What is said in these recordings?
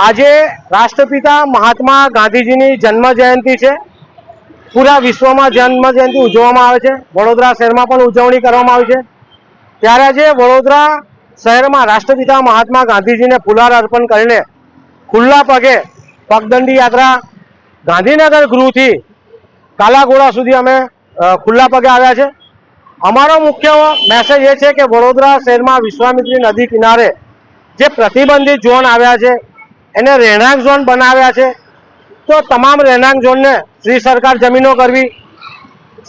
આજે રાષ્ટ્રપિતા મહાત્મા ગાંધીજીની જન્મ જયંતિ છે. પૂરા વિશ્વમાં જન્મ જયંતિ ઉજવવામાં આવે છે. વડોદરા શહેરમાં પણ ઉજવણી કરવામાં આવી છે. ત્યારે આજે વડોદરા શહેરમાં રાષ્ટ્રપિતા મહાત્મા ગાંધીજીને ફુલાર અર્પણ કરીને ખુલ્લા પગે પગદંડી યાત્રા ગાંધીનગર ગૃહથી કાલાઘોડા સુધી અમે ખુલ્લા પગે આવ્યા છે. અમારો મુખ્ય મેસેજ એ છે કે વડોદરા શહેરમાં વિશ્વામિત્રી નદી કિનારે જે પ્રતિબંધિત ઝોન આવ્યા છે એને રહેણાંક ઝોન બનાવ્યા છે. તો તમામ રહેણાંક ઝોનને શ્રી સરકાર જમીનો કરવી.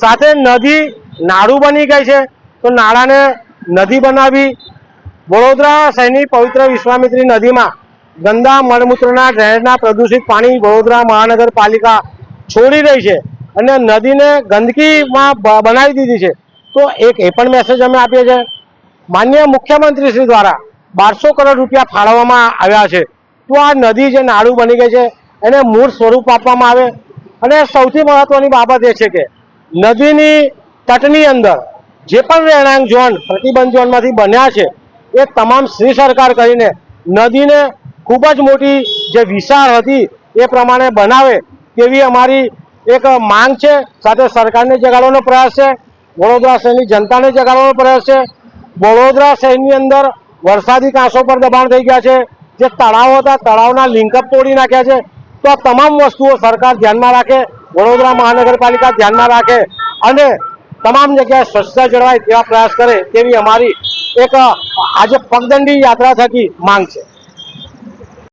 સાથે નદી, નાળું બની ગઈ છે. તો નાળાને નદી બનાવી. વડોદરા શહેરની પવિત્ર વિશ્વામિત્રી નદીમાં ગંદા મળમૂત્રના ડ્રેનેજના પ્રદૂષિત પાણી વડોદરા મહાનગરપાલિકા છોડી રહી છે અને નદીને ગંદકીમાં બનાવી દીધી છે. તો એક એ પણ મેસેજ અમે આપીએ છીએ. માન્ય મુખ્યમંત્રી શ્રી દ્વારા બારસો કરોડ રૂપિયા ફાળવવામાં આવ્યા છે. તો આ નદી જે નાળું બની ગઈ છે, એને મૂળ સ્વરૂપ આપવામાં આવે. અને સૌથી મહત્વની બાબત એ છે કે, નદીની તટની અંદર જે પણ રહેણાંક ઝોન, પ્રતિબંધ ઝોનમાંથી બન્યા છે, એ તમામ શ્રી સરકાર કરીને નદીને ખૂબ જ મોટી જે વિશાળ હતી, એ પ્રમાણે બનાવે તેવી અમારી એક માંગ છે. સાથે સરકારને જગાડવાનો પ્રયાસ છે, વડોદરા શહેરની જનતાને જગાડવાનો પ્રયાસ છે. વડોદરા શહેરની અંદર વરસાદી કાંસો પર દબાણ થઈ ગયા છે. જે તળાવો હતા, તળાવના લિંકઅપ તોડી નાખ્યા છે. તો આ તમામ વસ્તુઓ સરકાર ધ્યાનમાં રાખે, વડોદરા મહાનગરપાલિકા ધ્યાનમાં રાખે અને તમામ જગ્યાએ સ્વચ્છતા જળવાય તેવા પ્રયાસ કરે તેવી અમારી એક આજે પગદંડી યાત્રા થકી માંગ છે.